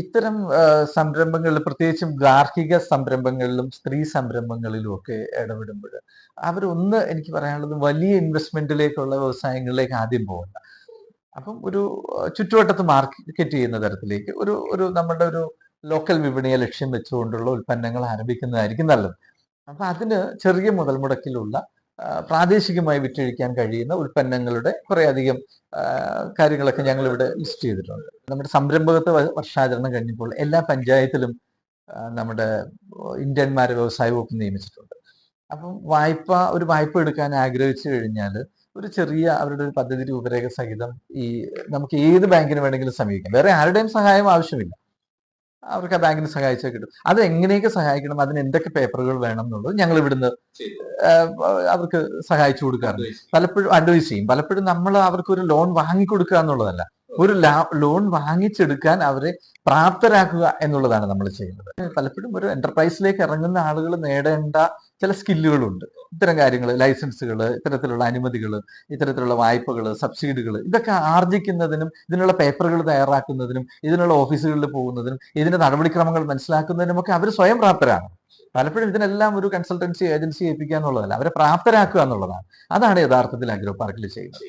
ഇത്തരം സംരംഭങ്ങളിൽ പ്രത്യേകിച്ചും ഗാർഹിക സംരംഭങ്ങളിലും സ്ത്രീ സംരംഭങ്ങളിലും ഒക്കെ ഇടപെടുമ്പോൾ അവരൊന്ന് എനിക്ക് പറയാനുള്ളത് വലിയ ഇൻവെസ്റ്റ്മെന്റിലേക്കുള്ള വ്യവസായങ്ങളിലേക്ക് ആദ്യം പോകണ്ട. അപ്പം ഒരു ചുറ്റുവട്ടത്ത് മാർക്കറ്റ് ചെയ്യുന്ന തരത്തിലേക്ക് ഒരു ഒരു നമ്മുടെ ഒരു ലോക്കൽ വിപണിയെ ലക്ഷ്യം വെച്ചുകൊണ്ടുള്ള ഉൽപ്പന്നങ്ങൾ ആരംഭിക്കുന്നതായിരിക്കും നല്ലത്. അപ്പൊ അതിന് ചെറിയ മുതൽ മുടക്കിലുള്ള പ്രാദേശികമായി വിറ്റഴിക്കാൻ കഴിയുന്ന ഉൽപ്പന്നങ്ങളുടെ കുറേയധികം കാര്യങ്ങളൊക്കെ ഞങ്ങൾ ഇവിടെ ലിസ്റ്റ് ചെയ്തിട്ടുണ്ട്. നമ്മുടെ സംരംഭകത്വ വർഷാചരണം കഴിഞ്ഞപ്പോൾ എല്ലാ പഞ്ചായത്തിലും നമ്മുടെ ഇന്ത്യന്മാരെ വ്യവസായ വകുപ്പ് നിയമിച്ചിട്ടുണ്ട്. അപ്പം വായ്പ ഒരു വായ്പ എടുക്കാൻ ആഗ്രഹിച്ചു കഴിഞ്ഞാൽ ഒരു ചെറിയ അവരുടെ ഒരു പദ്ധതി രൂപരേഖ സഹിതം ഈ നമുക്ക് ഏത് ബാങ്കിന് വേണമെങ്കിലും സമീപിക്കാം. വേറെ ആരുടെയും സഹായം ആവശ്യമില്ല. അവർക്ക് ആ ബാങ്കിന് സഹായിച്ചാൽ കിട്ടും. അത് എങ്ങനെയൊക്കെ സഹായിക്കണം? അതിന് എന്തൊക്കെ പേപ്പറുകൾ വേണം എന്നുള്ളത് ഞങ്ങൾ ഇവിടുന്ന് അവർക്ക് സഹായിച്ചു കൊടുക്കാറുണ്ട്. പലപ്പോഴും അഡ്വൈസ് ചെയ്യും. പലപ്പോഴും നമ്മൾ അവർക്ക് ഒരു ലോൺ വാങ്ങിക്കൊടുക്കുക എന്നുള്ളതല്ല. ഒരു ലോൺ വാങ്ങിച്ചെടുക്കാൻ അവരെ പ്രാപ്തരാക്കുക എന്നുള്ളതാണ് നമ്മൾ ചെയ്യുന്നത്. പലപ്പോഴും ഒരു എന്റർപ്രൈസിലേക്ക് ഇറങ്ങുന്ന ആളുകൾ നേടേണ്ട ചില സ്കില്ലുകളുണ്ട് ഇത്തരം കാര്യങ്ങൾ ലൈസൻസുകൾ ഇത്തരത്തിലുള്ള അനുമതികൾ ഇത്തരത്തിലുള്ള വായ്പകൾ സബ്സിഡികൾ ഇതൊക്കെ ആർജിക്കുന്നതിനും ഇതിനുള്ള പേപ്പറുകൾ തയ്യാറാക്കുന്നതിനും ഇതിനുള്ള ഓഫീസുകളിൽ പോകുന്നതിനും ഇതിന്റെ നടപടിക്രമങ്ങൾ മനസ്സിലാക്കുന്നതിനും ഒക്കെ അവർ സ്വയം പ്രാപ്തരാണ്. പലപ്പോഴും ഇതിനെല്ലാം ഒരു കൺസൾട്ടൻസി ഏജൻസി ഏൽപ്പിക്കുക എന്നുള്ളതല്ല അവരെ പ്രാപ്തരാക്കുക എന്നുള്ളതാണ്. അതാണ് യഥാർത്ഥത്തിൽ അഗ്രോ പാർക്കിൽ ചെയ്യുന്നത്.